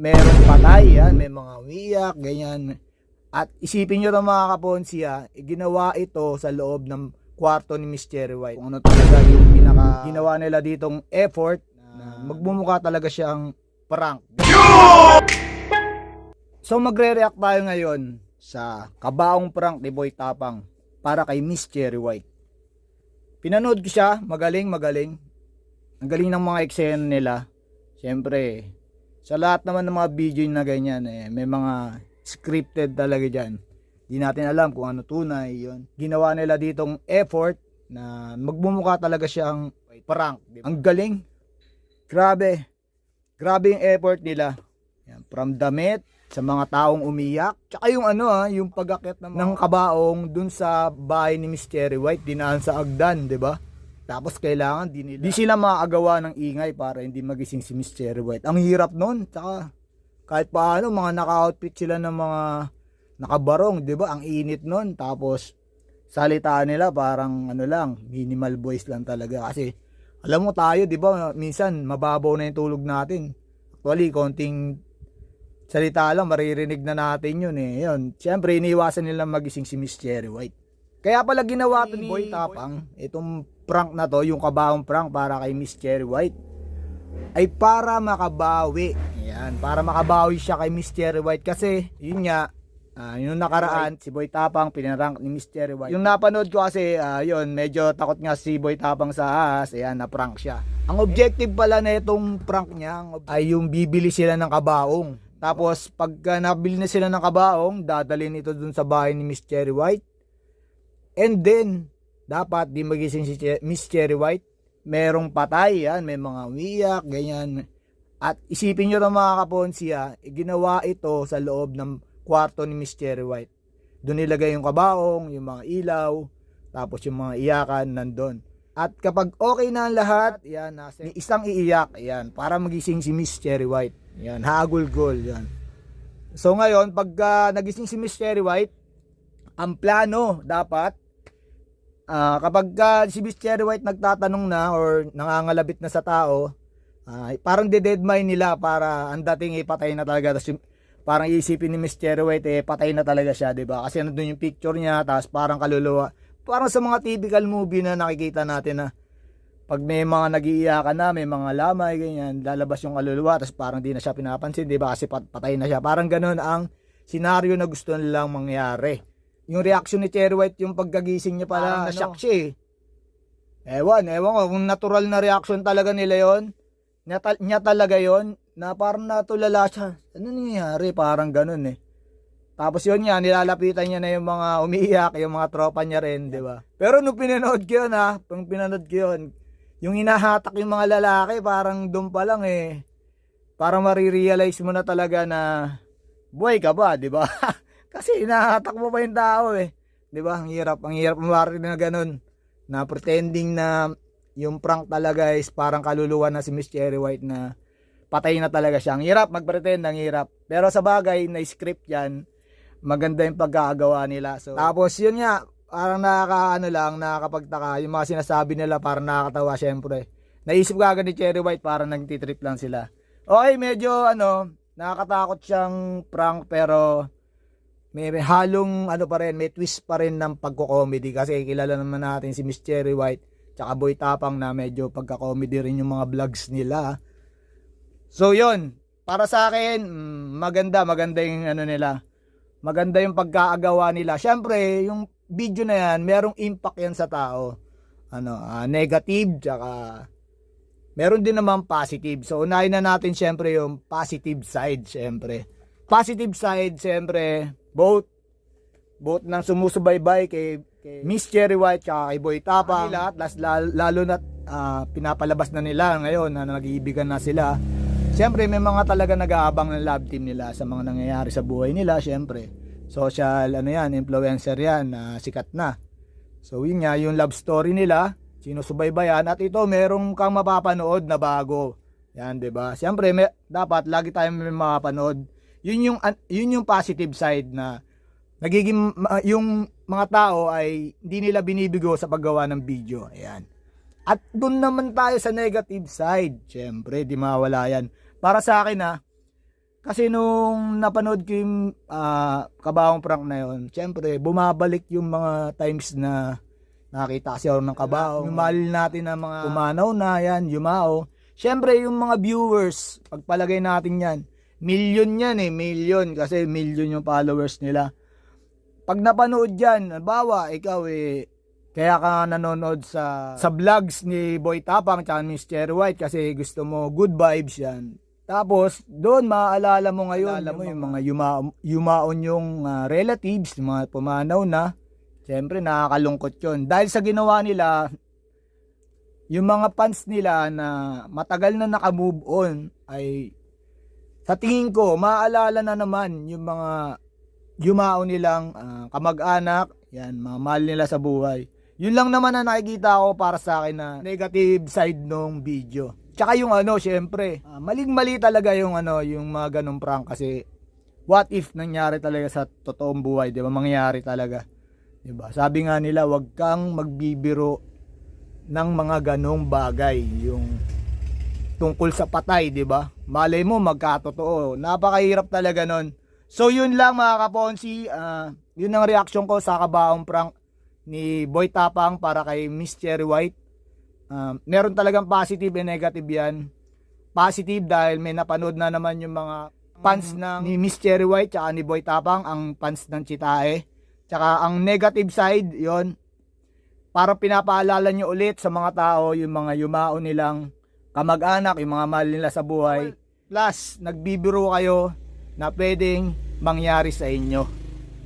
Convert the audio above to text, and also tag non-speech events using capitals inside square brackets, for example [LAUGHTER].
merong patay, yan, may mga umiiyak, ganyan. At isipin nyo na mga kaponsi, ha, ginawa ito sa loob ng kwarto ni Miss Cherry White. Kung ano talaga yung pinaka ginawa nila ditong effort na magmumukha talaga siyang prank. So magre-react tayo ngayon sa kabaong prank ni Boy Tapang para kay Miss Cherry White. Pinanood ko siya, magaling, magaling. Ang galing ng mga eksena nila. Siyempre, sa lahat naman ng mga video na ganyan, eh, may mga scripted talaga dyan. Di natin alam kung ano tunay yon. Ginawa nila ditong effort na magmumukha talaga siyang prank. Ang galing. Grabe. Grabe yung effort nila. Yan, from damit, sa mga taong umiyak. Tsaka yung ano ha, yung pag-akit ng, ng kabaong dun sa bahay ni Miss Cherry White, dinaan sa Agdan, di ba? Tapos kailangan di nila, di sila maagawa ng ingay para hindi magising si Miss Cherry White. Ang hirap nun, tsaka kahit paano, mga naka-outfit sila ng mga nakabarong, di ba? Ang init nun. Tapos, salitaan nila parang ano lang, minimal voice lang talaga. Kasi, alam mo tayo, di ba? Minsan, mababaw na yung tulog natin. Actually, konting salita lang, maririnig na natin yun eh. Yun, siyempre, iniwasan nila magising si Miss Cherry White. Kaya pala ginawa to ni Boy Tapang, itong prank na to, yung kabahong prank para kay Miss Cherry White, ay para makabawi. Yan, para makabawi siya kay Miss Cherry White kasi, yun nga, ah, yung nakaraan, si Boy Tapang pinarank ni Miss Cherry White. Yung napanood ko kasi, ah, yun, medyo takot nga si Boy Tapang sa ahas, ayan, na-prank siya. Ang objective pala na itong prank niya ay yung bibili sila ng kabaong. Tapos, pagka nabili na sila ng kabaong, dadalhin ito dun sa bahay ni Miss Cherry White. And then, dapat di magising si Miss Cherry White. Merong patay, yan, may mga umiyak, ganyan. At isipin nyo na mga kaponsi, ha, eh, ginawa ito sa loob ng kwarto ni Miss Cherry White. Doon nilagay yung kabaong, yung mga ilaw, tapos yung mga iyakan nandun. At kapag okay na ang lahat, yan, nasa, may isang iiyak, yan, para magising si Miss Cherry White. Yan, hagul-gol, yan. So ngayon, pagka nagising si Miss Cherry White, ang plano dapat ah, kapag ka si Miss Cherry White nagtatanong na or nangangalabit na sa tao, ah, parang de-deadmine nila para ang dating ipatay na talaga. Tapos parang iisipin ni Miss Cherry White eh patay na talaga siya, 'di ba? Kasi nandun yung picture niya, tapos parang kaluluwa. Parang sa mga typical movie na nakikita natin na pag may mga nagiiyakan na, may mga lamay, ganyan, lalabas yung kaluluwa, tapos parang di na siya pinapansin, di ba? Kasi pat- patay na siya. Parang ganun ang senaryo na gusto nilang mangyari. Yung reaction ni Cherry White, yung pagkagising niya pala, Parang na-shock siya eh. Ewan, ewan ko, kung natural na reaction talaga nila yon niya, tal- niya talaga yon na parang natulala siya. Ano nangyayari? Parang ganun eh. Tapos yun nga, nilalapitan niya na yung mga umiiyak, yung mga tropa niya rin, di ba? Pero nung pinanood ko yun ha, nung pinanood ko yun, yung hinahatak yung mga lalaki, parang doon pa lang eh. Parang marirealize mo na talaga na buhay ka ba, di ba? [LAUGHS] Kasi hinahatak mo pa yung tao eh. Di ba? Ang hirap, ang hirap marinig na ganun. Na pretending na yung prank talaga is parang kaluluwa na si Miss Cherry White na patay na talaga siya. Ang hirap magpretend, ang hirap. Pero sa bagay, na script yan, maganda yung pagkakagawa nila. So, tapos yun nga, parang nakakaano lang, nakakapagtaka. Yung mga sinasabi nila parang nakakatawa syempre. Naisip ko agad ni Cherry White parang nagtitrip lang sila. Okay, medyo ano, nakakatakot siyang prank pero may, may halong ano pa rin, may twist pa rin ng pagko-comedy kasi kilala naman natin si Miss Cherry White tsaka Boy Tapang na medyo pagka-comedy rin yung mga vlogs nila. So yun, para sa akin, mm, maganda, maganda yung ano nila. Maganda yung pagkaagawa nila. Syempre, yung video na yan, merong impact yan sa tao. Ano, ah, negative, tsaka meron din naman positive. So, unahin na natin syempre yung positive side, syempre. Positive side, syempre, both both ng sumusubaybay kay, kay Miss Cherry White tsaka kay Boy Tapang. Lahat, las, lalo, lalo na ah, pinapalabas na nila ngayon na nag-iibigan na sila. Siyempre, may mga talaga nag-aabang ng love team nila sa mga nangyayari sa buhay nila, siyempre. Social, ano yan, influencer yan, na sikat na. So, yun nga, yung love story nila, sinusubaybayan, at ito, merong kang mapapanood na bago. Yan, 'di ba? Siyempre, may, dapat lagi tayong may mapapanood. Yun yung yun yung positive side na nagiging yung mga tao ay hindi nila binibigo sa paggawa ng video. Ayan. At doon naman tayo sa negative side. Siyempre, di mawala yan. Para sa akin ha, Kasi nung napanood ko yung ah, kabahong prank na yun, syempre, bumabalik yung mga times na nakita kasi ako ng kabaong. Yung natin ng mga pumanaw na yan, yumao. Syempre, yung mga viewers, pagpalagay natin yan, million yan eh, million. Kasi million yung followers nila. Pag napanood yan, bawa, ikaw eh, kaya ka nanonood sa sa vlogs ni Boy Tapang tsaka ni Mr. White kasi gusto mo good vibes yan. Tapos, doon maaalala mo ngayon, alam mo yung mga yuma, yumaon yung ah, relatives, yung mga pumanaw na. Siyempre, nakakalungkot yun. Dahil sa ginawa nila, yung mga fans nila na matagal na naka-move on ay sa tingin ko, maaalala na naman yung mga yumaon nilang ah, kamag-anak, yan, mga mahal nila sa buhay. Yun lang naman na nakikita ko para sa akin na negative side nung video. Tsaka yung ano, syempre, ah, maling-mali talaga yung ano, yung mga ganong prank kasi what if nangyari talaga sa totoong buhay, 'di ba? Mangyari talaga. 'Di ba? Sabi nga nila, wag kang magbibiro ng mga ganong bagay, yung tungkol sa patay, 'di ba? Malay mo magkatotoo. Napakahirap talaga nun. So yun lang mga kaponsi, ah, yun ang reaction ko sa kabaong prank ni Boy Tapang para kay Miss Cherry White. Ah, meron talagang positive and negative yan. Positive dahil may napanood na naman yung mga fans ng ni Miss Cherry White tsaka ni Boy Tapang, ang fans ng Chitae. Tsaka ang negative side, yon para pinapaalala nyo ulit sa mga tao yung mga yumao nilang kamag-anak, yung mga mahal nila sa buhay. Plus, nagbibiro kayo na pwedeng mangyari sa inyo.